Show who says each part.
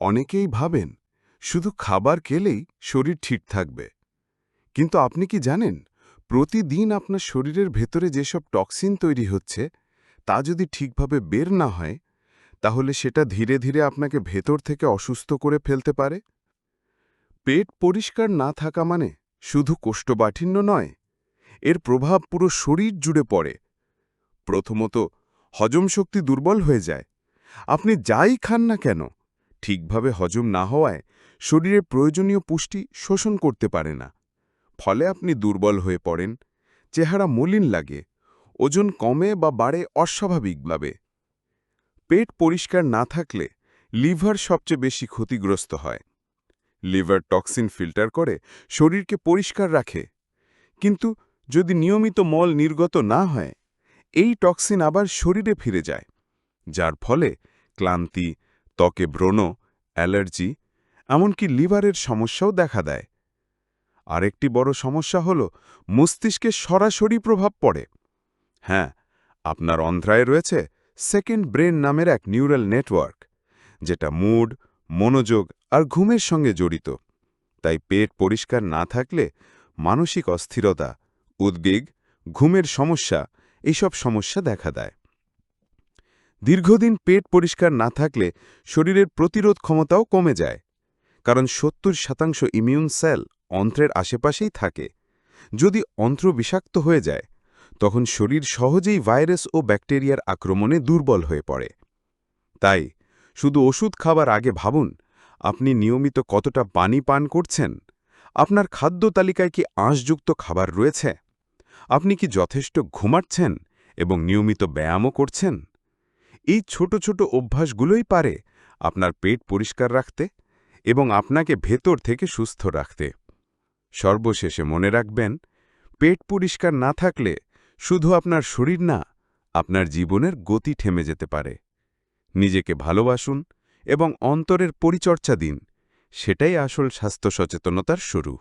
Speaker 1: অনেকেই ভাবেন, শুধু খাবার খেলেই শরীর ঠিক থাকবে। কিন্তু আপনি কি জানেন, প্রতিদিন আপনার শরীরের ভেতরে যেসব টক্সিন তৈরি হচ্ছে, তা যদি ঠিকভাবে বের না হয়, তাহলে সেটা ধীরে ধীরে আপনাকে ভেতর থেকে অসুস্থ করে ফেলতে পারে? পেট পরিষ্কার না থাকা মানে শুধু কোষ্ঠবাঠিন্য নয়, এর প্রভাব পুরো শরীর জুড়ে পড়ে। প্রথমত, হজম শক্তি দুর্বল হয়ে যায়। আপনি যাই খান না কেন ঠিকভাবে হজম না হওয়ায় শরীরে প্রয়োজনীয় পুষ্টি শোষণ করতে পারে না। ফলে আপনি দুর্বল হয়ে পড়েন, চেহারা মলিন লাগে, ওজন কমে বা বাড়ে অস্বাভাবিকভাবে। পেট পরিষ্কার না থাকলে লিভার সবচেয়ে বেশি ক্ষতিগ্রস্ত হয়। লিভার টক্সিন ফিল্টার করে শরীরকে পরিষ্কার রাখে। কিন্তু যদি নিয়মিত মল নির্গত না হয়, এই টক্সিন আবার শরীরে ফিরে যায়, যার ফলে ক্লান্তি ত্বকে ব্রণ, অ্যালার্জি, এমনকি লিভারের সমস্যাও দেখা দেয়। আরেকটি বড় সমস্যা হল, মস্তিষ্কে সরাসরি প্রভাব পড়ে। হ্যাঁ আপনার অন্ধ্রায় রয়েছে সেকেন্ড ব্রেন নামের এক নিউরাল নেটওয়ার্ক, যেটা মুড, মনোযোগ আর ঘুমের সঙ্গে জড়িত। তাই পেট পরিষ্কার না থাকলে মানসিক অস্থিরতা, উদ্বেগ, ঘুমের সমস্যা, এইসব সমস্যা দেখা দেয়। দীর্ঘদিন পেট পরিষ্কার না থাকলে শরীরের প্রতিরোধ ক্ষমতাও কমে যায়। কারণ সত্তর শতাংশ ইমিউন সেল অন্ত্রের আশেপাশেই থাকে। যদি অন্ত্র বিষাক্ত হয়ে যায়, তখন শরীর সহজেই ভাইরাস ও ব্যাকটেরিয়ার আক্রমণে দুর্বল হয়ে পড়ে। তাই, শুধু ওষুধ খাবার আগে ভাবুন, আপনি নিয়মিত কতটা পানি পান করছেন? আপনার খাদ্য তালিকায় কি আঁশযুক্ত খাবার রয়েছে? আপনি কি যথেষ্ট ঘুমাচ্ছেন এবং নিয়মিত ব্যায়ামও করছেন? এই ছোট ছোট অভ্যাসগুলোই পারে আপনার পেট পরিষ্কার রাখতে এবং আপনাকে ভেতর থেকে সুস্থ রাখতে। সর্বশেষে মনে রাখবেন, পেট পরিষ্কার না থাকলে শুধু আপনার শরীর না, আপনার জীবনের গতি থেমে যেতে পারে। নিজেকে ভালোবাসুন এবং অন্তরের পরিচর্চা দিন, সেটাই আসল স্বাস্থ্য সচেতনতার শুরু।